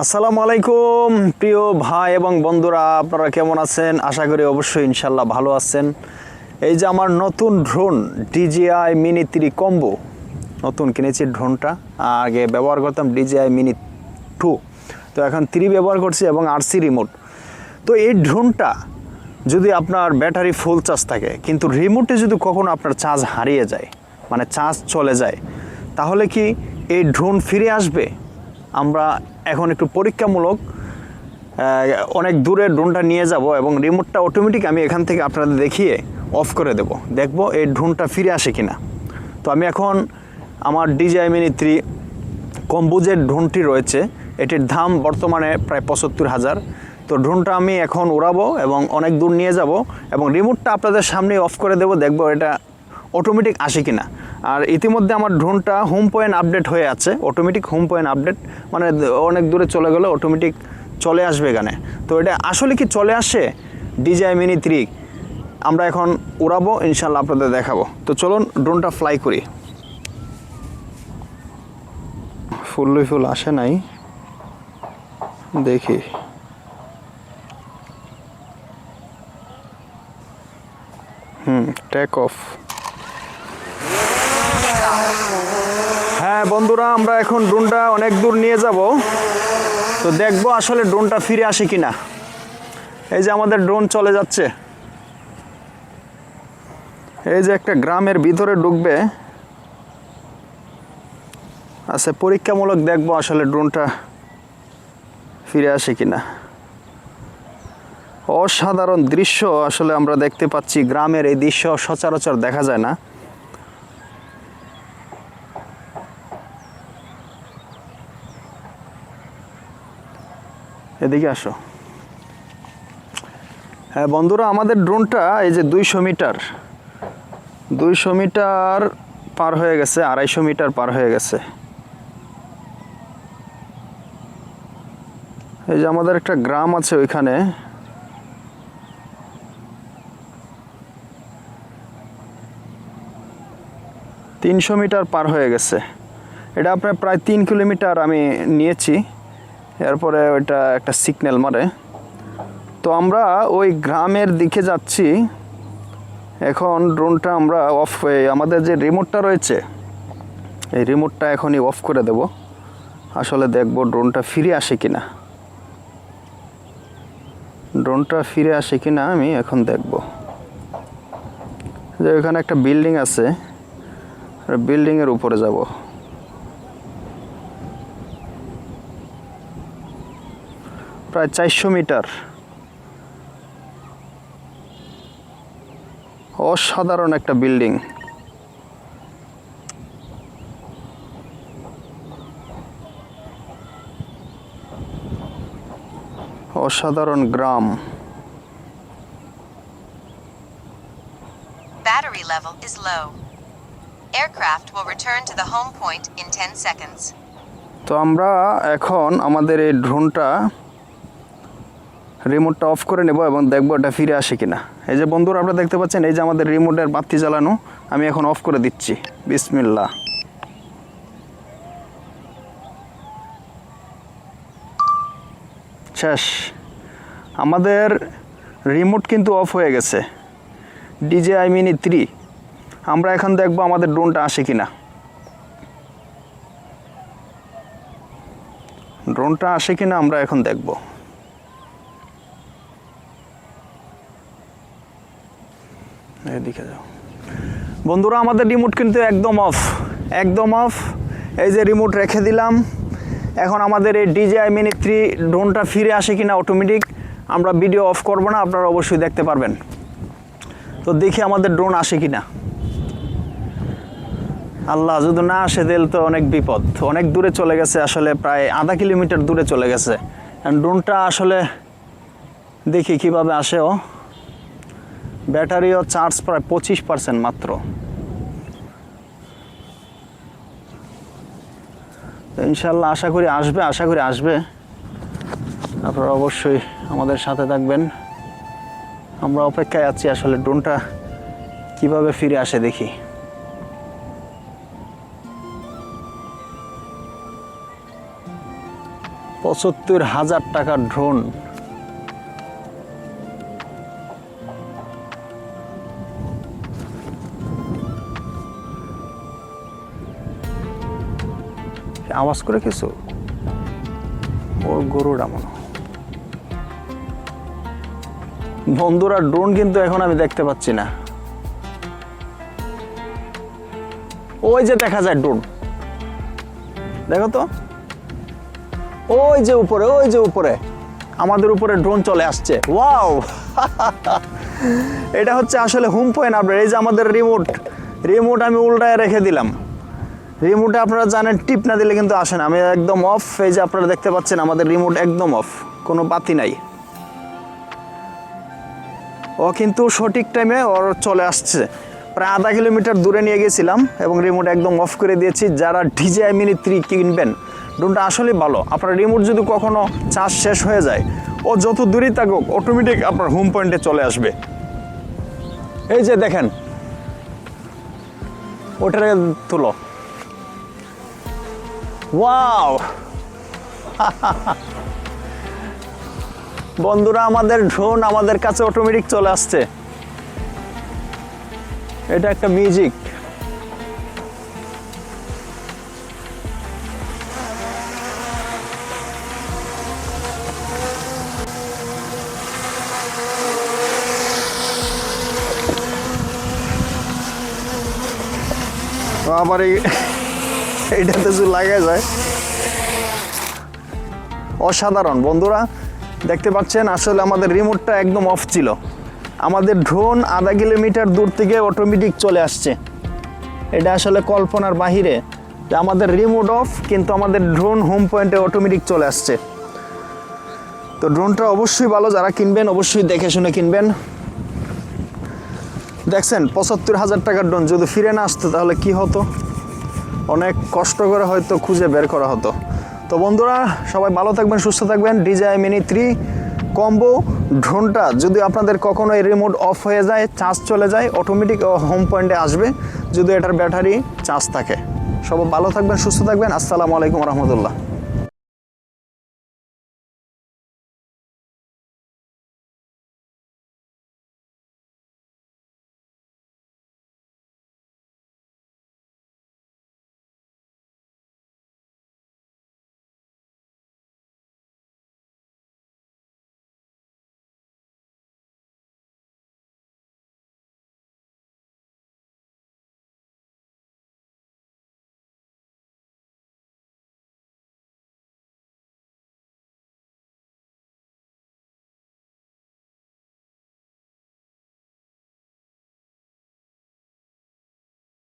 আসসালামু আলাইকুম, প্রিয় ভাই এবং বন্ধুরা, আপনারা কেমন আছেন? আশা করি অবশ্যই ইনশাল্লাহ ভালো আছেন। এই যে আমার নতুন drone DJI mini three combo নতুন কিনেছি ড্রোনটা আগে ব্যবহার করতাম ডিজিআই মিনি টু তো এখন থ্রি ব্যবহার করছি এবং আরসি রিমোট তো এই ড্রোনটা যদি আপনার ব্যাটারি ফুল চার্জ থাকে, কিন্তু রিমোটে যদি কখনো আপনার চার্জ হারিয়ে যায় মানে চার্জ চলে যায়, তাহলে কি এই ড্রোন ফিরে আসবে? আমরা এখন একটু পরীক্ষামূলক অনেক দূরে ড্রোনটা নিয়ে যাব এবং রিমোটটা অটোমেটিক আমি এখান থেকে আপনাদের দেখিয়ে অফ করে দেব। দেখব এই ড্রোনটা ফিরে আসে কিনা। তো আমি এখন আমার ডিজিআই মিনি থ্রি কম্বুজের ড্রোনটি রয়েছে। এটির দাম বর্তমানে প্রায় পঁচাত্তর হাজার। তো ড্রোনটা আমি এখন উড়াবো এবং অনেক দূর নিয়ে যাব এবং রিমোটটা আপনাদের সামনে অফ করে দেবো। দেখব এটা অটোমেটিক আসে কিনা। আর ইতিমধ্যে আমার ড্রোনটা হোম পয়েন্ট আপডেট হয়ে আছে অটোমেটিক হোম পয়েন্ট আপডেট মানে অনেক দূরে চলে গেলে অটোমেটিক চলে আসবে এখানে। তো এটা আসলে কি চলে আসে? ডিজাই মিনি থ্রি আমরা এখন উড়াবো ইনশাল্লাহ আপনাদের দেখাবো। তো চলুন ড্রোনটা ফ্লাই করি। ফুলই ফুল আসে নাই। দেখি। হুম টেক অফ হ্যাঁ বন্ধুরা, আমরা এখন ড্রোনটা অনেক দূর নিয়ে যাব। তো দেখব আসলে ড্রোনটা ফিরে আসে কিনা। এই যে আমাদের ড্রোন চলে যাচ্ছে। এই যে একটা গ্রামের ভিতরে ঢুকবে। আচ্ছা পরীক্ষামূলক দেখব আসলে ড্রোনটা ফিরে আসে কিনা। অসাধারণ দৃশ্য আসলে আমরা দেখতে পাচ্ছি। গ্রামের এই দৃশ্য সচরাচর দেখা যায় না। এদিকে আসো। হ্যাঁ বন্ধুরা, আমাদের ড্রোনটা এই যে দুইশো মিটার দুইশো মিটার পার হয়ে গেছে, আড়াইশো মিটার পার হয়ে গেছে। এই যে আমাদের একটা গ্রাম আছে ওইখানে। তিনশো মিটার পার হয়ে গেছে। এটা আপনার প্রায় তিন কিলোমিটার আমি নিয়েছি। এরপরে ওইটা একটা সিগন্যাল মারে। তো আমরা ওই গ্রামের দিকে যাচ্ছি। এখন ড্রোনটা আমরা অফ আমাদের যে রিমোটটা রয়েছে, এই রিমোটটা এখনই অফ করে দেব। আসলে দেখব ড্রোনটা ফিরে আসে কিনা। ড্রোনটা ফিরে আসে কিনা আমি এখন দেখব। যে ওইখানে একটা বিল্ডিং আছে বিল্ডিংয়ের উপরে যাব। প্রায় চারশো মিটার। অসাধারণ একটা বিল্ডিং। অসাধারণ গ্রাম। Battery level aircraft will return to the home point in 10 seconds তো আমরা এখন আমাদের এই ড্রোনটা রিমোটটা অফ করে নেব এবং দেখব এটা ফিরে আসে কিনা। এই যে বন্ধুরা, আপনারা দেখতে পাচ্ছেন, এই যে আমাদের রিমোটের বাতি জ্বালানো, আমি এখন অফ করে দিচ্ছি। বিসমিল্লা শেষ। আমাদের রিমোট কিন্তু অফ হয়ে গেছে। ডিজে আই মিনি থ্রি আমরা এখন দেখব আমাদের ড্রোনটা আসে কিনা। ড্রোনটা আসে কিনা আমরা এখন দেখব। এদিকে যাও। বন্ধুরা, আমাদের রিমোট কিন্তু একদম অফ একদম অফ এই যে রিমোট রেখে দিলাম। এখন আমাদের এই ডিজিআই মিনি থ্রি ড্রোনটা ফিরে আসে কিনা অটোমেটিক আমরা ভিডিও অফ করব না, আপনারা অবশ্যই দেখতে পারবেন। তো দেখি আমাদের ড্রোন আসে কিনা। আল্লাহ, যদি না আসে তাহলে তো অনেক বিপদ। অনেক দূরে চলে গেছে, আসলে প্রায় আধা কিলোমিটার দূরে চলে গেছে। ড্রোনটা আসলে দেখি কীভাবে আসে ও। ব্যাটারিও চার্জ প্রায় পঁচিশ পার্সেন্ট মাত্র। ইনশাল্লাহ আশা করি আসবে, আশা করি আসবে। আপনারা অবশ্যই আমাদের সাথে থাকবেন। আমরা অপেক্ষায় আছি আসলে ড্রোনটা কীভাবে ফিরে আসে দেখি। পঁচাত্তর হাজার টাকার ড্রোন। আওয়াজ করে কিছু? ওর গরুটা মনে বন্ধুরা ড্রোন কিন্তু এখন আমি দেখতে পাচ্ছি না। ওই যে দেখা যায় ড্রোন দেখো তো। ওই যে উপরে, ওই যে উপরে। আমাদের উপরে ড্রোন চলে আসছে। ওয়াও এটা হচ্ছে আসলে হোম পয়েন্ট আপনার এই যে আমাদের রিমোট রিমোট আমি উল্টায় রেখে দিলাম। রিমোটে আপনারা জানেন টিপ না দিলে কিন্তু আসে না। আমি একদম অফ এই যে আপনারা দেখতে পাচ্ছেন, আমাদের রিমোট একদম অফ কোনো বাতি নাই। ও কিন্তু সঠিক টাইমে ওর চলে আসছে। প্রায় আধা কিলোমিটার দূরে নিয়ে গেছিলাম এবং রিমোট একদম অফ করে দিয়েছি। যারা ডিজিআই মিনি থ্রি কিনবেন ড্রোনটা আসলেই ভালো। আপনার রিমোট যদি কখনো চার্জ শেষ হয়ে যায়, ও যত দূরেই থাকুক অটোমেটিক আপনার হোম পয়েন্টে চলে আসবে। এই যে দেখেন ওটাকে তুলো। ওয়াও বন্ধুরা আমাদের ড্রোন আমাদের কাছে অটোমেটিক চলে আসছে। এটা একটা মিউজিক আবার এই এইটাতে যদি লাগা যায়। অসাধারণ। বন্ধুরা, দেখতে পাচ্ছেন, আসলে আমাদের রিমোটটা একদম অফ ছিল। আমাদের ড্রোন আধা কিলোমিটার দূর থেকে অটোমেটিক চলে আসছে। এটা আসলে কল্পনার বাহিরে। যে আমাদের রিমোট অফ কিন্তু আমাদের ড্রোন হোম পয়েন্টে অটোমেটিক চলে আসছে। তো ড্রোনটা অবশ্যই ভালো, যারা কিনবেন অবশ্যই দেখে শুনে কিনবেন। দেখছেন, পঁচাত্তর হাজার টাকার ড্রোন যদি ফিরে না আসতো তাহলে কি হতো? অনেক কষ্ট করে হয়তো খুঁজে বের করা হতো। তো বন্ধুরা, সবাই ভালো থাকবেন, সুস্থ থাকবেন। ডিজাই মিনি থ্রি কম্বো ড্রোনটা যদি আপনাদের কখনো এই রিমোট অফ হয়ে যায় চার্জ চলে যায় অটোমেটিক হোম পয়েন্টে আসবে। যদি এটার ব্যাটারি চার্জ থাকে। সবাই ভালো থাকবেন, সুস্থ থাকবেন। আসসালামু আলাইকুম রহমতুল্লাহ।